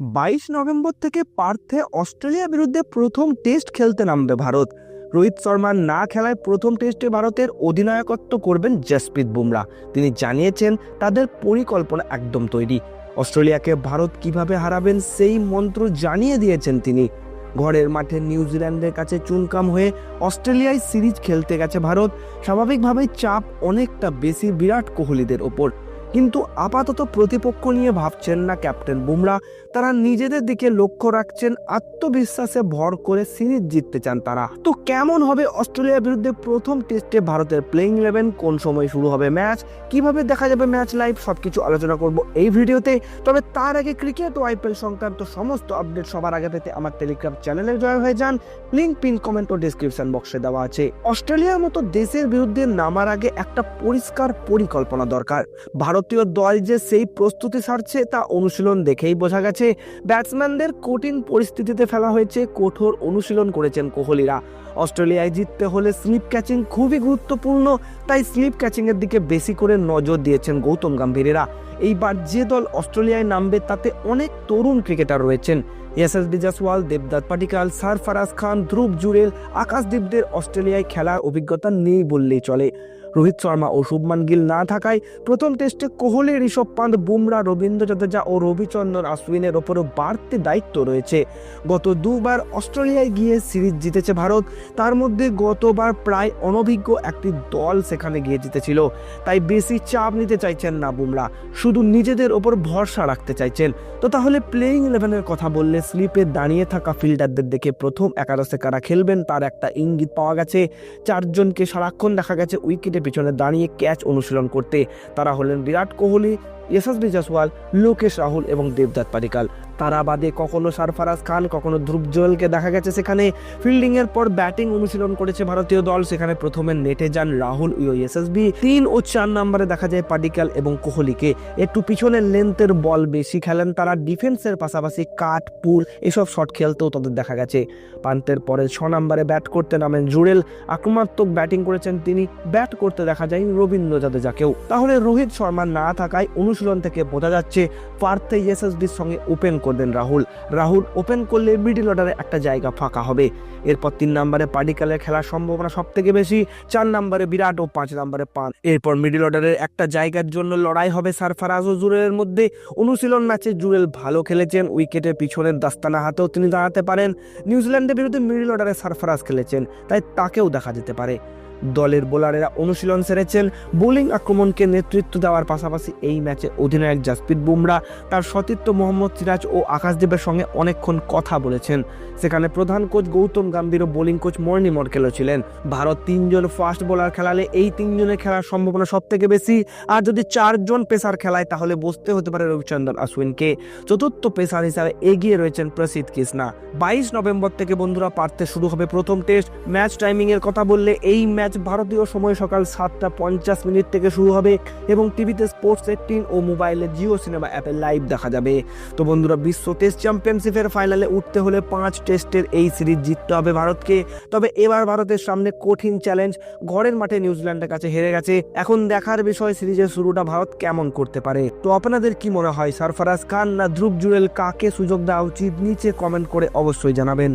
বাইশ নভেম্বর থেকে পার্থে অস্ট্রেলিয়ার বিরুদ্ধে প্রথম টেস্ট খেলতে নামবে ভারত। রোহিত শর্মা না খেলায় প্রথম টেস্টে ভারতের অধিনায়কত্ব করবেন জসপ্রীত বুমরা। তিনি জানিয়েছেন, তাদের পরিকল্পনা একদম তৈরি। অস্ট্রেলিয়াকে ভারত কীভাবে হারাবেন সেই মন্ত্র জানিয়ে দিয়েছেন তিনি। ঘরের মাঠে নিউজিল্যান্ডের কাছে চুনকাম হয়ে অস্ট্রেলিয়ায় সিরিজ খেলতে গেছে ভারত। স্বাভাবিকভাবেই চাপ অনেকটা বেশি বিরাট কোহলিদের ওপর। কিন্তু আপাতত প্রতিপক্ষ নিয়ে ভাবছেন না ক্যাপ্টেন বুমরা। তারা নিজেদের দিকে লক্ষ্য রাখছেন, আত্মবিশ্বাসে ভর করে সিরিজ জিততে চান তারা। তো কেমন হবে অস্ট্রেলিয়ার বিরুদ্ধে প্রথম টেস্টে ভারতের প্লেইং ইলেভেন কোন সময় শুরু হবে ম্যাচ? কীভাবে দেখা যাবে ম্যাচ লাইভ সবকিছু আলোচনা করব এই ভিডিওতে। তবে তার আগে ক্রিকেট ও আইপিএল সংক্রান্ত সমস্ত আপডেট সবার আগে পেতে আমার টেলিগ্রাম চ্যানেলে জয় হয়ে যান। লিঙ্ক পিন কমেন্ট ও ডিসক্রিপশন বক্সে দেওয়া আছে। অস্ট্রেলিয়ার মতো দেশের বিরুদ্ধে নামার আগে একটা পরিষ্কার পরিকল্পনা দরকার। ভারতীয় দল যে সেই প্রস্তুতি সারছে তা অনুশীলন দেখেই বোঝা গেছে, ব্যাটসম্যানদের কঠিন পরিস্থিতিতে ফেলা হয়েছে, কঠোর অনুশীলন করেছেন কোহলিরা। অস্ট্রেলিয়ায় জিততে হলে স্লিপ ক্যাচিং খুবই গুরুত্বপূর্ণ, তাই স্লিপ ক্যাচিংয়ের দিকে বেশি করে নজর দিয়েছেন গৌতম গম্ভীরেরা। এইবার যে দল অস্ট্রেলিয়ায় নামবে তাতে অনেক তরুণ ক্রিকেটার রয়েছেন। এস এস জাসওয়াল দেবদাত পাটিকাল, সারফারাজ খান, ধ্রুব জুরেল, আকাশদীপদের অস্ট্রেলিয়ায় খেলার অভিজ্ঞতা নেই বললেই চলে। রোহিত শর্মা ও শুভমান গিল না থাকায় প্রথম টেস্টে কোহলি ঋষভ পান্ত, বুমরা, রবীন্দ্র জাদেজা ও রবিচন্দ্রন আশ্বিনের ওপরও বাড়তি দায়িত্ব রয়েছে। গত দুবার অস্ট্রেলিয়ায় গিয়ে সিরিজ জিতেছে ভারত, তার মধ্যে গতবার প্রায় অনভিজ্ঞ একটি দল সেখানে গিয়ে জিতেছিল। তাই বেশি চাপ নিতে চাইছেন না বুমরা, শুধু নিজেদের ওপর ভরসা রাখতে চাইছেন। তো তাহলে প্লেইং ইলেভেনের কথা বললে স্লিপে দাঁড়িয়ে থাকা ফিল্ডারদের দেখে প্রথম একাদশে কারা খেলবেন, তার একটা ইঙ্গিত পাওয়া গেছে। চারজনকে সারাক্ষণ দেখা গেছে উইকেটের পিছনে দাঁড়িয়ে ক্যাচ অনুশীলন করতে। তারা হলেন বিরাট কোহলি যশস্বী জাসওয়াল, লোকেশ রাহুল এবং দেবদাত পারিকাল তারা বাদে কখনো সারফারাজ খান, কখনো ধ্রুব জোয়েলকে দেখা গেছে সেখানে। ফিল্ডিং এর পর ব্যাটিং অনুশীলন করেছে ভারতীয় দল, সেখানে প্রথমে নেটে যান রাহুল ও এসএসবি। তিন ও চার নম্বরে দেখা যায় পাডিকাল এবং কোহলিকে। একটু পিছনের লেন্থের বল বেশি খেলেন তারা, ডিফেন্সের পাশাপাশি কাট, পুল এসব শট খেলতেও তাদের দেখা গেছে। পান্তের পরে ছ নম্বরে ব্যাট করতে নামেন জুরেল আক্রমণাত্মক ব্যাটিং করেছেন তিনি। ব্যাট করতে দেখা যায় রবীন্দ্র জাদেজাকেও। তাহলে রোহিত শর্মা না থাকায় অনুশীলন থেকে বোঝা যাচ্ছে পার্থে এসএসবির সঙ্গে ওপেন করবেন রাহুল। রাহুল ওপেন করলে মিডিল অর্ডারে একটা জায়গা ফাঁকা হবে। এরপর তিন নম্বরে পাডিকালের খেলার সম্ভাবনা সব থেকে বেশি, চার নম্বরে বিরাট ও পাঁচ নম্বরে পান। এরপর মিডিল অর্ডারের একটা জায়গার জন্য লড়াই হবে সারফারাজ ও জুরেলের মধ্যে। অনুশীলন ম্যাচে জুরেল ভালো খেলেছেন উইকেটের পিছনের দাস্তানা হাতেও তিনি দাঁড়াতে পারেন। নিউজিল্যান্ডের বিরুদ্ধে মিডিল অর্ডারে সারফারাজ খেলেছেন, তাই তাকেও দেখা যেতে পারে। দলের বোলারেরা অনুশীলন সেরেছেন। বোলিং আক্রমণকে নেতৃত্ব দেওয়ার পাশাপাশি এই ম্যাচে অধিনায়ক জাসপ্রীত বুমরা, তার সতীর্থ মোহাম্মদ সিরাজ ও আকাশদেবের সঙ্গে অনেকক্ষণ কথা বলেছেন। সেখানে প্রধান কোচ গৌতম গম্ভীর ও বোলিং কোচ মর্নি মর্কেলও ছিলেন। ভারত তিনজন ফাস্ট বোলার খেলালে এই তিনজনের খেলার সম্ভাবনা সব থেকে বেশি। আর যদি চারজন পেসার খেলায়, তাহলে বসতে হতে পারে রবিচন্দ্রন আশ্বিনকে চতুর্থ পেসার হিসাবে এগিয়ে রয়েছেন প্রসিদ্ধ কৃষ্ণা। বাইশ নভেম্বর থেকে বন্ধুরা, পারতে শুরু হবে প্রথম টেস্ট। ম্যাচ টাইমিং এর কথা বললে এই ম্যাচ ভারতীয় সময় সকাল সাতটা পঞ্চাশ মিনিট থেকে শুরু হবে এবং টিভিতে স্পোর্টস এইটিন ও মোবাইলে জিও সিনেমা অ্যাপে লাইভ দেখা যাবে। তো বন্ধুরা, বিশ্ব টেস্ট চ্যাম্পিয়নশিপের ফাইনালে উঠতে হলে পাঁচ টেস্টের এই সিরিজ জিততে হবে ভারতকে। তবে এবার ভারতের সামনে কঠিন চ্যালেঞ্জ ঘরের মাঠে নিউজিল্যান্ডের কাছে হেরে গেছে। এখন দেখার বিষয় সিরিজের শুরুটা ভারত কেমন করতে পারে? তো আপনাদের কি মনে হয়, সরফরাজ খান না ধ্রুব জুরেল কাকে সুযোগ দেওয়া উচিত? নিচে কমেন্ট করে অবশ্যই জানাবেন।